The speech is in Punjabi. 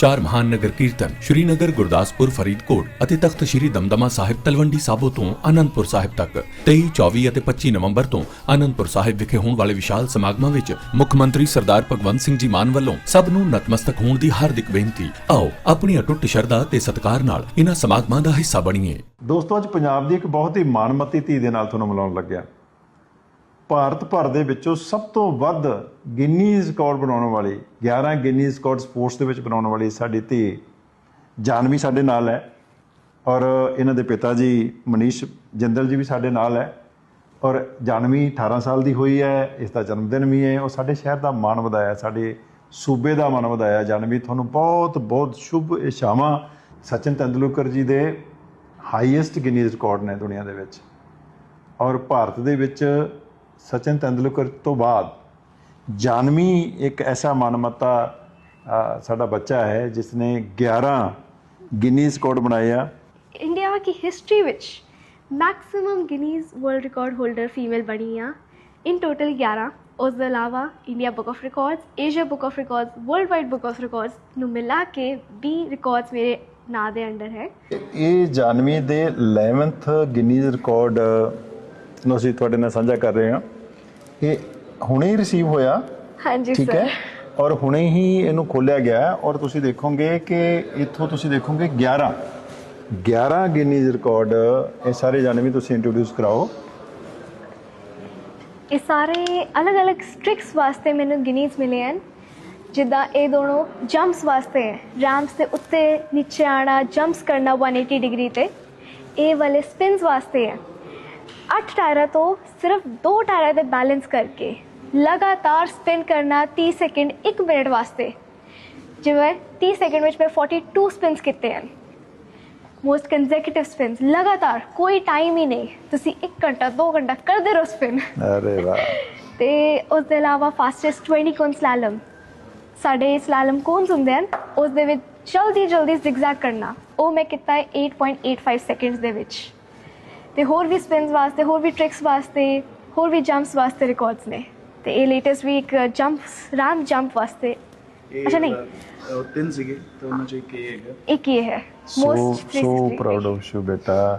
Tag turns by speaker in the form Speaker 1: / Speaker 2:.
Speaker 1: ਚਾਰ ਮਹਾਨ ਨਗਰ ਕੀਰਤਨ ਸ਼੍ਰੀਨਗਰ, ਗੁਰਦਾਸਪੁਰ, ਫਰੀਦਕੋਟ ਅਤੇ ਤਖਤ ਸ਼੍ਰੀ ਦਮਦਮਾ ਸਾਹਿਬ ਤਲਵੰਡੀ ਸਾਬੋ ਤੋਂ ਆਨੰਦਪੁਰ ਸਾਹਿਬ ਤੱਕ। 23 24 ਅਤੇ 25 ਨਵੰਬਰ ਤੋਂ ਆਨੰਦਪੁਰ ਸਾਹਿਬ ਵਿਖੇ ਹੋਣ ਵਾਲੇ ਵਿਸ਼ਾਲ ਸਮਾਗਮਾਂ ਵਿੱਚ ਮੁੱਖ ਮੰਤਰੀ ਸਰਦਾਰ ਭਗਵੰਤ ਸਿੰਘ ਜੀ ਮਾਨ ਵੱਲੋਂ ਸਭ ਨੂੰ ਨਤਮਸਤਕ ਹੋਣ ਦੀ ਹਾਰਦਿਕ ਬੇਨਤੀ। ਆਓ ਆਪਣੀ ਅਟੁੱਟ ਸ਼ਰਧਾ ਤੇ ਸਤਿਕਾਰ ਨਾਲ ਇਹਨਾਂ ਸਮਾਗਮਾਂ ਦਾ ਹਿੱਸਾ ਬਣੀਏ।
Speaker 2: ਦੋਸਤੋ, ਅੱਜ ਪੰਜਾਬ ਦੀ ਇੱਕ ਬਹੁਤ ਹੀ ਮਾਣਮੱਤੀ ਧੀ ਦੇ ਨਾਲ ਤੁਹਾਨੂੰ ਮਿਲਾਉਣ ਲੱਗਿਆ। ਭਾਰਤ ਭਰ ਦੇ ਵਿੱਚੋਂ ਸਭ ਤੋਂ ਵੱਧ ਗਿਨੀਜ਼ ਰਿਕਾਰਡ ਬਣਾਉਣ ਵਾਲੀ 11 ਗਿਨੀਜ਼ ਰਿਕਾਰਡ ਸਪੋਰਟਸ ਦੇ ਵਿੱਚ ਬਣਾਉਣ ਵਾਲੀ ਸਾਡੀ ਧੀ ਜਾਨਵੀ ਸਾਡੇ ਨਾਲ ਹੈ। ਔਰ ਇਹਨਾਂ ਦੇ ਪਿਤਾ ਜੀ ਮਨੀਸ਼ ਜਿੰਦਲ ਜੀ ਵੀ ਸਾਡੇ ਨਾਲ ਹੈ। ਔਰ ਜਾਨਵੀ 18 ਸਾਲ ਦੀ ਹੋਈ ਹੈ, ਇਸ ਦਾ ਜਨਮ ਦਿਨ ਵੀ ਹੈ। ਉਹ ਸਾਡੇ ਸ਼ਹਿਰ ਦਾ ਮਾਣ ਵਧਾਇਆ, ਸਾਡੇ ਸੂਬੇ ਦਾ ਮਾਣ ਵਧਾਇਆ। ਜਾਨਵੀ, ਤੁਹਾਨੂੰ ਬਹੁਤ ਬਹੁਤ ਸ਼ੁਭ ਇਸ਼ਾਵਾਂ ਸਚਿਨ ਤੰਦੂਲਕਰ ਜੀ ਦੇ ਹਾਈਐਸਟ ਗਿਨੀਜ਼ ਰਿਕਾਰਡ ਨੇ ਦੁਨੀਆ ਦੇ ਵਿੱਚ। ਔਰ ਭਾਰਤ ਦੇ ਵਿੱਚ ਸਚਿਨ ਤੰਦੂਲਕਰ ਤੋਂ ਬਾਅਦ ਜਾਨਵੀ ਇੱਕ ਐਸਾ ਮਾਨਮਤਾ ਅ, ਸਾਡਾ ਬੱਚਾ ਹੈ ਜਿਸ ਨੇ 11 ਗਿਨੀਜ਼ ਰਿਕਾਰਡ ਬਣਾਏ ਆ
Speaker 3: ਇੰਡੀਆ की हिस्ट्री ਵਿੱਚ maximum Guinness world record holder female ਬਣੀ ਆ ਇਨ ਟੋਟਲ 11 ਉਸ ਤੋਂ ਇਲਾਵਾ India book of records Asia book of records world wide book of records ਨੂੰ ਮਿਲਾ ਕੇ 20 ਰਿਕਾਰਡਸ ਮੇਰੇ ਨਾਂ ਦੇ ਅੰਡਰ ਹੈ
Speaker 2: ਇਹ ਜਾਨਵੀ ਦੇ 11th ਗਿਨੀਜ਼ ਰਿਕਾਰਡ ਨੂੰ ਅਸੀਂ ਤੁਹਾਡੇ ਨਾਲ ਸਾਂਝਾ ਕਰ ਰਹੇ ਹਾਂ। ਇਹ ਹੁਣੇ ਹੀ ਰਿਸੀਵ ਹੋਇਆ।
Speaker 3: ਹਾਂਜੀ
Speaker 2: ਠੀਕ ਹੈ? ਔਰ ਹੁਣੇ ਹੀ ਇਹਨੂੰ ਖੋਲਿਆ ਗਿਆ ਔਰ ਤੁਸੀਂ ਦੇਖੋਗੇ ਕਿ ਇੱਥੋਂ ਤੁਸੀਂ ਦੇਖੋਗੇ 11 11 ਗਿਨੀਜ਼ ਰਿਕਾਰਡ ਇਹ ਸਾਰੇ ਜਾਨਵੀ ਤੁਸੀਂ ਇੰਟਰੋਡਿਊਸ ਕਰਾਓ।
Speaker 3: ਇਹ ਸਾਰੇ ਅਲੱਗ-ਅਲੱਗ ਸਟ੍ਰਿਕਸ ਵਾਸਤੇ ਮੈਨੂੰ ਗਿਨੀਜ਼ ਮਿਲੇ ਹਨ। ਜਿੱਦਾਂ ਇਹ ਦੋਨੋਂ ਜੰਪਸ ਵਾਸਤੇ ਹੈ। ਰੈਂਪਸ ਦੇ ਉੱਤੇ ਨੀਚੇ ਆਣਾ ਜੰਪਸ ਕਰਨਾ 180 ਡਿਗਰੀ ਤੇ। ਇਹ ਵਾਲੇ ਸਪਿਨਸ ਵਾਸਤੇ ਹੈ। ਅੱਠ ਟਾਇਰਾਂ ਤੋਂ ਸਿਰਫ ਦੋ ਟਾਇਰਾਂ ਤੇ ਬੈਲੈਂਸ ਕਰਕੇ ਲਗਾਤਾਰ ਸਪਿਨ ਕਰਨਾ 30 ਸੈਕਿੰਡ 1 ਮਿੰਟ ਵਾਸਤੇ। ਜਿਵੇਂ 30 ਸੈਕਿੰਡ ਵਿੱਚ ਮੈਂ 42 ਸਪਿਨਸ ਕੀਤੇ ਹਨ। ਮੋਸਟ ਕੰਜ਼ੈਕਟਿਵ ਸਪਿਨਸ ਲਗਾਤਾਰ ਕੋਈ ਟਾਈਮ ਹੀ ਨਹੀਂ। ਤੁਸੀਂ 1 ਘੰਟਾ 2 ਘੰਟਾ ਕਰਦੇ ਰਹੋ ਸਪਿਨ
Speaker 2: ਅਰੇ ਵਾਹ।
Speaker 3: ਤੇ ਉਸ ਦੇ ਇਲਾਵਾ ਫਾਸਟੈਸਟ 20 ਕੋਨ ਸਲੈਲਮ ਸਾਡੇ ਸਲੈਲਮ ਕੋਨਸ ਹੁੰਦੇ ਹਨ? ਉਸ ਦੇ ਵਿੱਚ ਜਲਦੀ ਜਲਦੀ ਜ਼ਿਗਜ਼ੈਗ ਕਰਨਾ। ਉਹ ਮੈਂ ਕੀਤਾ ਹੈ 8.85 ਸੈਕਿੰਡਸ ਦੇ ਵਿੱਚ। ਤੇ ਹੋਰ ਵੀ ਸਪਿਨਸ ਵਾਸਤੇ ਹੋਰ ਵੀ ਟ੍ਰਿਕਸ ਵਾਸਤੇ ਹੋਰ ਵੀ ਜੰਪਸ ਵਾਸਤੇ ਰਿਕਾਰਡਸ ਨੇ। ਤੇ ਇਹ ਲੇਟੈਸਟ ਵੀ ਇੱਕ ਜੰਪਸ ਰੈਂਪ ਜੰਪ ਵਾਸਤੇ। ਅੱਛਾ ਨਹੀਂ।
Speaker 4: ਤਿੰਨ ਸੀਗੇ ਤਾਂ ਉਹਨਾਂ ਚੋਂ ਇੱਕ ਇਹ ਹੈਗਾ।
Speaker 3: ਇੱਕ ਹੀ। ਹੈ most
Speaker 2: so proud of you ਬੇਟਾ।